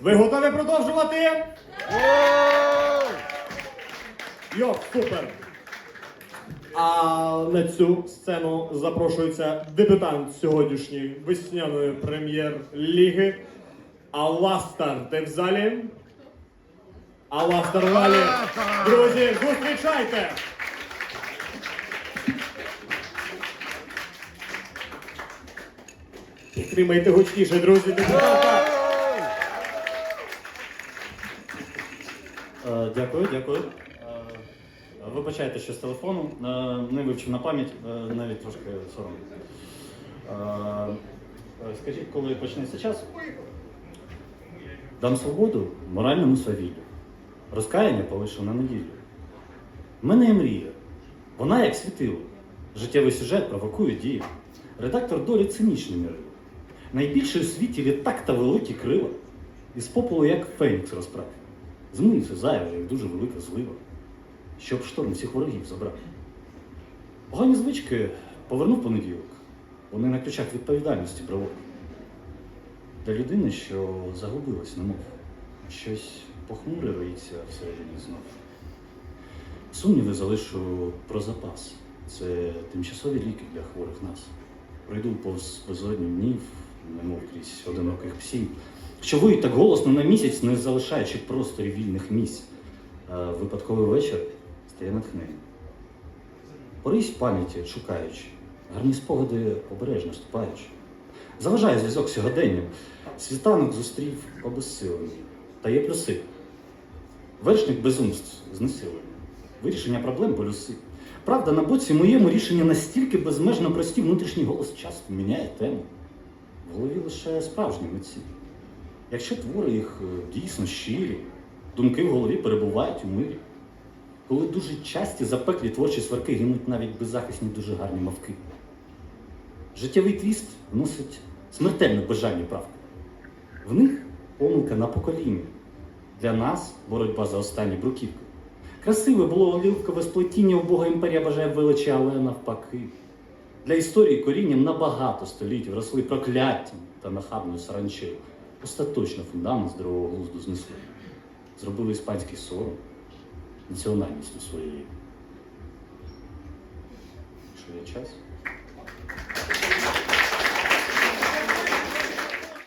Ви готові продовжувати? Йо, супер! А на цю сцену запрошується дебютант сьогоднішньої весняної прем'єр-ліги Аластар. Де в залі? Аластар в залі. Друзі, зустрічайте! Підтримайте гучніше, друзі, дебютанта! Дякую, дякую. Е, Вибачайте, що з телефону. Е, Не вивчив на пам'ять, е, навіть трошки соромно. Е, е, Скажіть, коли почнеться час? Дам свободу моральному свавіллю. Розкаяння полишу на неділю. В мене є мрія. Вона як світило. Життєвий сюжет провокує дію. Редактор долі цинічний мірив. Найбільший у світі літак та великі крила. Із попелу, як фенікс Змиється зайве, як дуже велика злива. Щоб шторм всіх ворогів забрав. Погані звички повернув понеділок. Вони на ключах відповідальності брелок. Для людини, що загубилась, немов. Щось похмуре роїться всередині знов. Сумніви залишу про запас. Це тимчасові ліки для хворих нас. Пройду повз безодні днів, немов крізь одиноких псів, що виють так голосно на місяць, не залишаючи просторі вільних місць. Випадковий вечір стає натхненням. Порись пам'яті, шукаючи, гарні спогади обережно ступаючи. Заважає зв'язок з сьогоденням. Світанок зустрів обезсилений. Та є плюси. Вершник безумств знесилення. Вирішення проблем полюси. Правда, на боці моєму рішення настільки безмежно прості внутрішній голос часто міняє тему. В голові лише справжні митці. Якщо твори їх е, дійсно щирі, думки в голові перебувають у мирі. Коли дуже часті запеклі творчі сварки гинуть навіть беззахисні дуже гарні мавки. Життєвий твіст вносить смертельно бажання правки. В них помилка на покоління. Для нас боротьба за останні бруківки. Красиве було оливкове сплетіння у Бога імперія бажає величі, але навпаки. Для історії корінням на багато століть росли прокляттям та нахабною саранчею. Остаточно фундамент здорового глузду знесли. Зробили іспанський сором національністю своєю. Що є час?